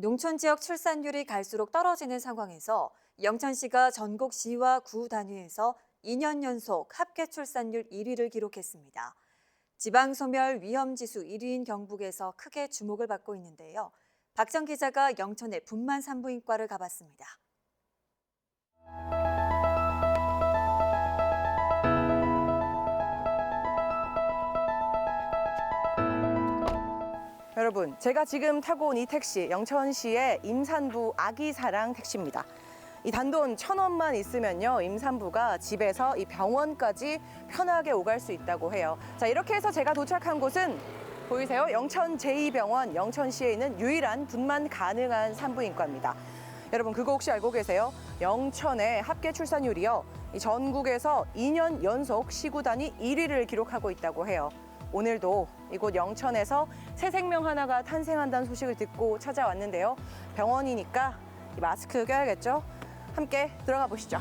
농촌 지역 출산율이 갈수록 떨어지는 상황에서 영천시가 전국 시와 구 단위에서 2년 연속 합계 출산율 1위를 기록했습니다. 지방 소멸 위험 지수 1위인 경북에서 크게 주목을 받고 있는데요. 박정 기자가 영천의 분만 산부인과를 가봤습니다. 여러분, 제가 지금 타고 온 이 택시 영천시의 임산부 아기 사랑 택시입니다. 이 단돈 천 원만 있으면요, 임산부가 집에서 이 병원까지 편하게 오갈 수 있다고 해요. 자, 이렇게 해서 제가 도착한 곳은 보이세요? 영천 제2병원 영천시에 있는 유일한 분만 가능한 산부인과입니다. 여러분 그거 혹시 알고 계세요? 영천의 합계 출산율이요. 이 전국에서 2년 연속 시구 단위 1위를 기록하고 있다고 해요. 오늘도 이곳 영천에서 새 생명 하나가 탄생한다는 소식을 듣고 찾아왔는데요. 병원이니까 이 마스크 껴야겠죠? 함께 들어가 보시죠.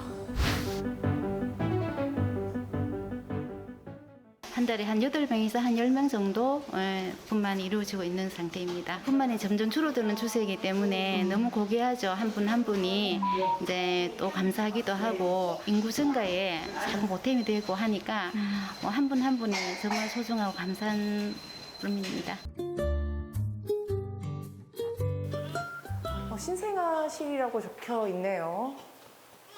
한 달에 한 여덟 명에서한 열명 정도 예, 분만이 이루어지고 있는 상태입니다. 분만이 점점 줄어드는 추세이기 때문에 너무 고귀하죠. 한 분 한 분이 이제 또 감사하기도 하고 인구 증가에 참 보탬이 되고 하니까 뭐 한 분 한 분이 정말 소중하고 감사한 분입니다. 어, 신생아실이라고 적혀 있네요.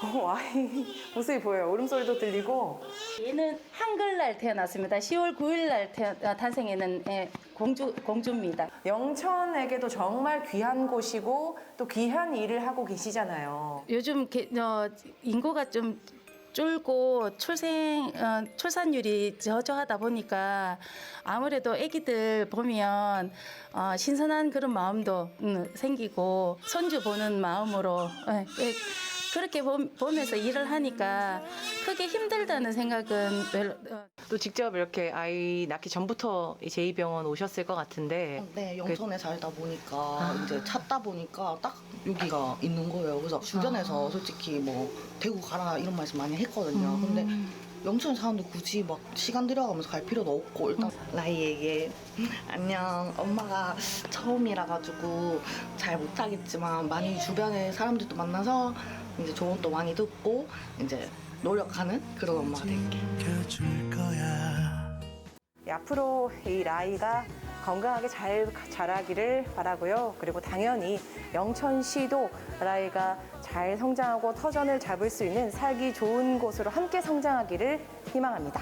어, 아이 모습이 보여요. 울음소리도 들리고 얘는 한글날 태어났습니다. 10월 9일날 탄생했는 예, 공주 공주입니다. 영천에게도 정말 귀한 곳이고 또 귀한 일을 하고 계시잖아요. 요즘 게- 어, 인구가 좀 줄고 출생 어, 출산율이 저조하다 보니까 아무래도 아기들 보면 어, 신선한 그런 마음도 음, 생기고 손주 보는 마음으로 예, 예, 그렇게 보, 보면서 일을 하니까 크게 힘들다는 생각은 별로 어, 또 직접 이렇게 아이 낳기 전부터 이 제2병원 오셨을 것 같은데 네, 영천에 살다 보니까 아. 이제 찾다 보니까 딱 여기가 있는 거예요. 그래서 주변에서 솔직히 뭐 대구 가라 이런 말씀 많이 했거든요. 근데 영천 사람들 굳이 막 시간 들여가면서 갈 필요도 없고 일단 라이에게 안녕 엄마가 처음이라 가지고 잘 못하겠지만 많이 주변에 사람들도 만나서 이제 조언도 많이 듣고 이제 노력하는 그런 엄마가 될게. 앞으로 이 라이가 건강하게 잘 자라기를 바라고요. 그리고 당연히 영천시도 라이가 잘 성장하고 터전을 잡을 수 있는 살기 좋은 곳으로 함께 성장하기를 희망합니다.